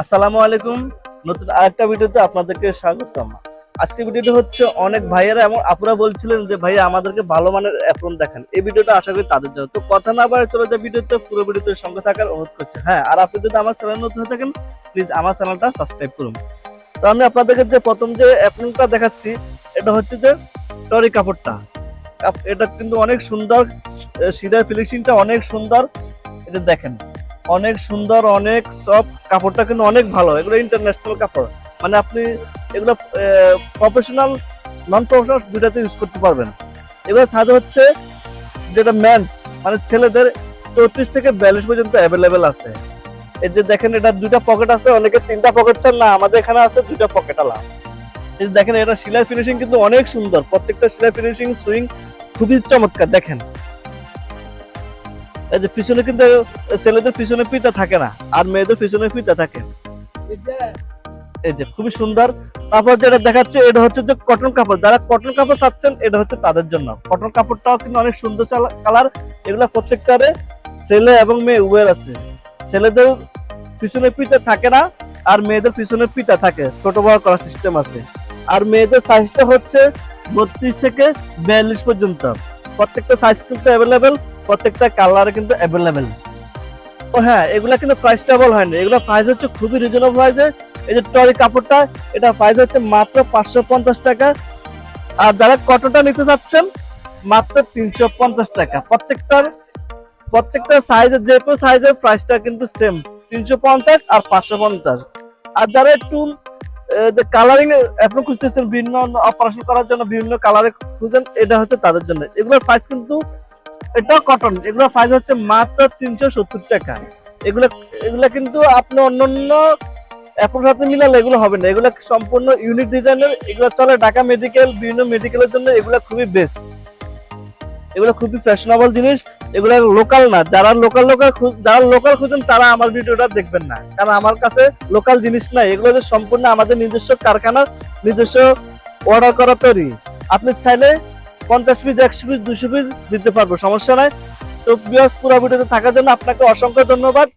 আসসালামু আলাইকুম। নতুন আরেকটা ভিডিওতে আপনাদেরকে স্বাগতম। আজকে ভিডিওটা হচ্ছে অনেক ভাইয়েরা এবং আপুরা বলছিলেন যে, ভাইয়া, আমাদেরকে ভালো মানের অ্যাপ্রন দেখেন। এই ভিডিওটা আশা করি তাদের জন্য। তো কথা না বাড়ে চলে যায় ভিডিওতে, পুরো ভিডিওতে সঙ্গে থাকার অনুরোধ করছে। হ্যাঁ আর আপনি যদি আমার চ্যানেল নতুন হয়ে থাকেন প্লিজ আমার চ্যানেলটা সাবস্ক্রাইব করুন। তো আমি আপনাদেরকে যে প্রথম যে অ্যাপ্রনটা দেখাচ্ছি, এটা হচ্ছে যে টরি কাপড়টা। এটা কিন্তু অনেক সুন্দর সিডার ফিনিশিংটা অনেক সুন্দর। এটা দেখেন। অনেক সুন্দর, অনেক সফট কাপড়টা কিন্তু অনেক ভালো। এগুলো ইন্টারন্যাশনাল কাপড়। মানে আপনি এগুলো প্রফেশনাল নন প্রফেশনাল দুটাতে ইউজ করতে পারবেন। এগুলো ছাড়া হচ্ছে যেটা মেন্স মানে ছেলেদের চৌত্রিশ থেকে বিয়াল্লিশ পর্যন্ত অ্যাভেলেবেল আছে। এই যে দেখেন, এটা দুইটা পকেট আছে, অনেকে তিনটা পকেট চান না, আমাদের এখানে আছে দুইটা পকেট আলা। দেখেন, এটা সেলাই ফিনিশিং কিন্তু অনেক সুন্দর। প্রত্যেকটা সেলাই ফিনিশিং সুইং খুবই চমৎকার। দেখেন এই যে পিছনে কিন্তু ছেলেদের পিছনে পিঠা থাকে না, আর মেয়েদের পিছনে পিঠা থাকে এই যে খুবই সুন্দর। তারপর যেটা দেখাচ্ছে, এটা হচ্ছে যে কটন কাপড়। যারা কটন কাপড় চাচ্ছেন, এটা হচ্ছে তাদের জন্য। কটন কাপড়টাও কিন্তু অনেক সুন্দর কালার এগুলা প্রত্যেকটারে ছেলে এবং মেয়ে উভয়ের আছে। ছেলেদের পিছনে পিঠা থাকে না, আর মেয়েদের পিছনে পিঠা থাকে। ছোট বড় করার সিস্টেম আছে। আর মেয়েদের সাইজটা হচ্ছে বত্রিশ থেকে বিয়াল্লিশ পর্যন্ত। প্রত্যেকটা সাইজ কিন্তু অ্যাভেলেবেল প্রত্যেকটা কালার কিন্তু অ্যাভেলেবেল ও হ্যাঁ এগুলা কিন্তু প্রাইস টেবল হয়নি। এগুলো প্রাইস হচ্ছে খুবই রিজনেবল প্রাইসে এই যে টরি কাপড়টা, এটা প্রাইস হচ্ছে মাত্র পাঁচশো পঞ্চাশ টাকা। আর যারা কটনটা নিতে চাচ্ছেন, মাত্র তিনশো পঞ্চাশ টাকা। প্রত্যেকটার, প্রত্যেকটা সাইজের যে কোনো সাইজের প্রাইসটা কিন্তু সেম তিনশো পঞ্চাশ আর পাঁচশো পঞ্চাশ। আর যারা একটু কালারিং এখন খুঁজতেছেন, বিভিন্ন অপারেশন করার জন্য বিভিন্ন কালারে খুঁজেন, এটা হচ্ছে তাদের জন্য। এগুলোর প্রাইস কিন্তু এটা কটন এগুলো প্রাইস হচ্ছে মাত্র তিনশো সত্তর টাকা। এগুলো এগুলো কিন্তু আপনি অন্যান্য এখন সাথে মিলালে এগুলো হবে না। এগুলো সম্পূর্ণ ইউনিক ডিজাইনের এগুলো চলে ঢাকা মেডিকেল বিভিন্ন মেডিকেলের জন্য এগুলো খুবই বেস্ট এগুলো খুবই ফ্যাশনেবল জিনিস, এগুলো লোকাল না। যারা লোকাল লোকাল যারা লোকাল খুঁজেন তারা আমার ভিডিওটা দেখবেন না। কারণ আমার কাছে লোকাল জিনিস নাই। এগুলো যে সম্পূর্ণ আমাদের নিজস্ব কারখানার নিজস্ব অর্ডার করা তৈরি। আপনি চাইলে পঞ্চাশ পিস একশো পিস দুশো পিস দিতে পারব, সমস্যা নাই। তো পুরো ভিডিওতে থাকার জন্য আপনাকে অসংখ্য ধন্যবাদ।